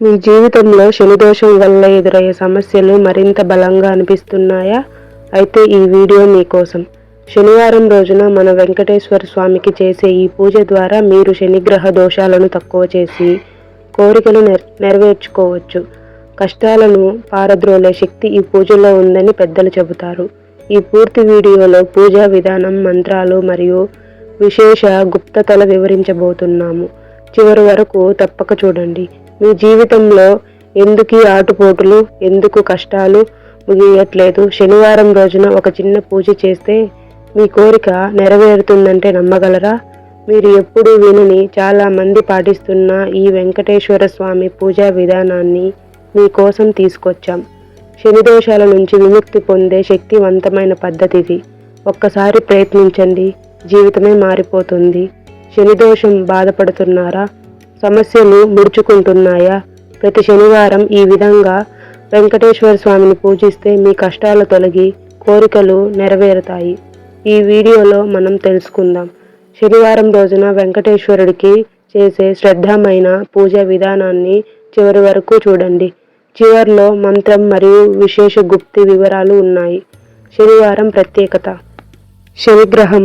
మీ జీవితంలో శనిదోషం వల్ల ఎదురయ్యే సమస్యలు మరింత బలంగా అనిపిస్తున్నాయా? అయితే ఈ వీడియో మీకోసం శనివారం రోజున మన వెంకటేశ్వర స్వామికి చేసే ఈ పూజ ద్వారా మీరు శనిగ్రహ దోషాలను తక్కువ చేసి కోరికలు నెర నెరవేర్చుకోవచ్చు. కష్టాలను పారద్రోలే శక్తి ఈ పూజలో ఉందని పెద్దలు చెబుతారు. ఈ పూర్తి వీడియోలో పూజా విధానం మంత్రాలు మరియు విశేష గుప్తతల వివరించబోతున్నాము. చివరి వరకు తప్పక చూడండి. మీ జీవితంలో ఎందుకు ఆటుపోటులు ఎందుకు కష్టాలు ముగియట్లేదు? శనివారం రోజున ఒక చిన్న పూజ చేస్తే మీ కోరిక నెరవేరుతుందంటే నమ్మగలరా? మీరు ఎప్పుడూ వినని చాలా మంది పాటిస్తున్న ఈ వెంకటేశ్వర స్వామి పూజా విధానాన్ని మీకోసం తీసుకొచ్చాం. శని దోషాల నుంచి విముక్తి పొందే శక్తివంతమైన పద్ధతి ఇది. ఒక్కసారి ప్రయత్నించండి. జీవితమే మారిపోతుంది. శని దోషం బాధపడుతున్నారా? సమస్యలు ముడుచుకుంటున్నాయా? ప్రతి శనివారం ఈ విధంగా వెంకటేశ్వర స్వామిని పూజిస్తే మీ కష్టాలు తొలగి కోరికలు నెరవేరుతాయి. ఈ వీడియోలో మనం తెలుసుకుందాం. శనివారం రోజున వెంకటేశ్వరుడికి చేసే శ్రద్ధమైన పూజా విధానాన్ని చివరి వరకు చూడండి. చివరిలో మంత్రం మరియు విశేష గుప్తి వివరాలు ఉన్నాయి. శనివారం ప్రత్యేకత. శనిగ్రహం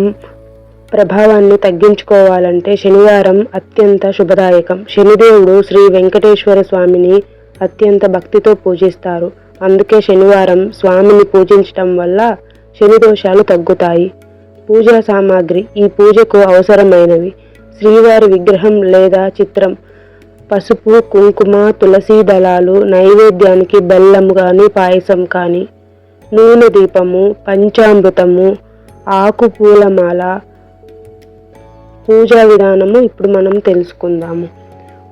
ప్రభావాన్ని తగ్గించుకోవాలంటే శనివారం అత్యంత శుభదాయకం. శనిదేవుడు శ్రీ వెంకటేశ్వర స్వామిని అత్యంత భక్తితో పూజిస్తారు. అందుకే శనివారం స్వామిని పూజించటం వల్ల శని దోషాలు తగ్గుతాయి. పూజా సామాగ్రి ఈ పూజకు అవసరమైనవి. శ్రీవారి విగ్రహం లేదా చిత్రం పసుపు కుంకుమ తులసి దళాలు నైవేద్యానికి బెల్లం కానీ పాయసం కానీ నూనె దీపము పంచామృతము ఆకు పూలమాల పూజా విధానము ఇప్పుడు మనం తెలుసుకుందాము.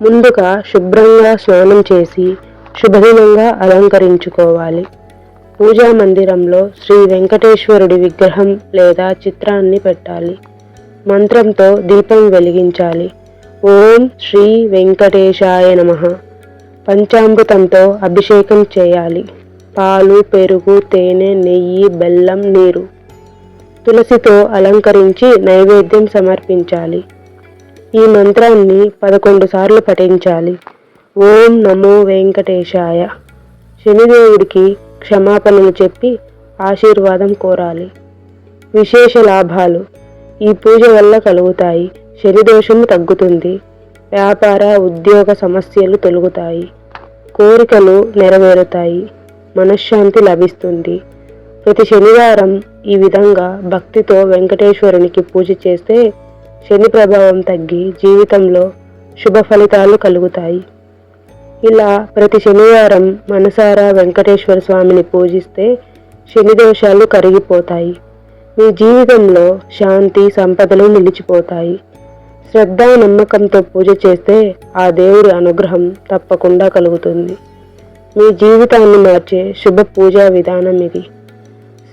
ముందుగా శుభ్రంగా స్నానం చేసి శుభదినంగా అలంకరించుకోవాలి. పూజా మందిరంలో శ్రీ వెంకటేశ్వరుడి విగ్రహం లేదా చిత్రాన్ని పెట్టాలి. మంత్రంతో దీపం వెలిగించాలి. ఓం శ్రీ వెంకటేశాయ నమ. పంచామృతంతో అభిషేకం చేయాలి. పాలు పెరుగు తేనె నెయ్యి బెల్లం నీరు. తులసితో అలంకరించి నైవేద్యం సమర్పించాలి. ఈ మంత్రాన్ని పదకొండు సార్లు పఠించాలి. ఓం నమో వెంకటేశాయ. శనిదేవుడికి క్షమాపణలు చెప్పి ఆశీర్వాదం కోరాలి. విశేష లాభాలు. ఈ పూజ వల్ల కలుగుతాయి. శనిదోషము తగ్గుతుంది. వ్యాపార ఉద్యోగ సమస్యలు తొలుగుతాయి. కోరికలు నెరవేరుతాయి. మనశ్శాంతి లభిస్తుంది. ప్రతి శనివారం ఈ విధంగా భక్తితో వెంకటేశ్వరునికి పూజ చేస్తే శని ప్రభావం తగ్గి జీవితంలో శుభ ఫలితాలు కలుగుతాయి. ఇలా ప్రతి శనివారం మనసారా వెంకటేశ్వర స్వామిని పూజిస్తే శని దోషాలు కరిగిపోతాయి. మీ జీవితంలో శాంతి సంపదలు నిలిచిపోతాయి. శ్రద్ధ నమ్మకంతో పూజ చేస్తే ఆ దేవుడి అనుగ్రహం తప్పకుండా కలుగుతుంది. మీ జీవితాన్ని మార్చే శుభ పూజా విధానం ఇది.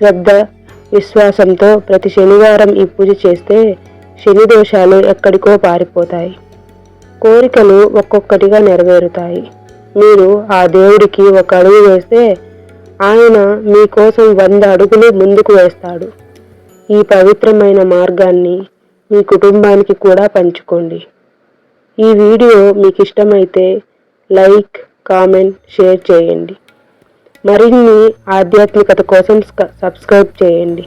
శ్రద్ధ విశ్వాసంతో ప్రతి శనివారం ఈ పూజ చేస్తే శని దోషాలు ఎక్కడికో పారిపోతాయి. కోరికలు ఒక్కొక్కటిగా నెరవేరుతాయి. మీరు ఆ దేవుడికి ఒక అడుగు వేస్తే ఆయన మీకోసం వంద అడుగులు ముందుకు వేస్తాడు. ఈ పవిత్రమైన మార్గాన్ని మీ కుటుంబానికి కూడా పంచుకోండి. ఈ వీడియో మీకు ఇష్టమైతే లైక్ కామెంట్ షేర్ చేయండి. మరిన్ని ఆధ్యాత్మికత కోసం సబ్స్క్రైబ్ చేయండి.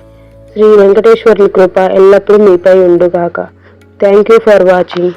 శ్రీ వెంకటేశ్వరుని కృప ఎల్లప్పుడూ మీపై ఉండుగాక. Thank you for watching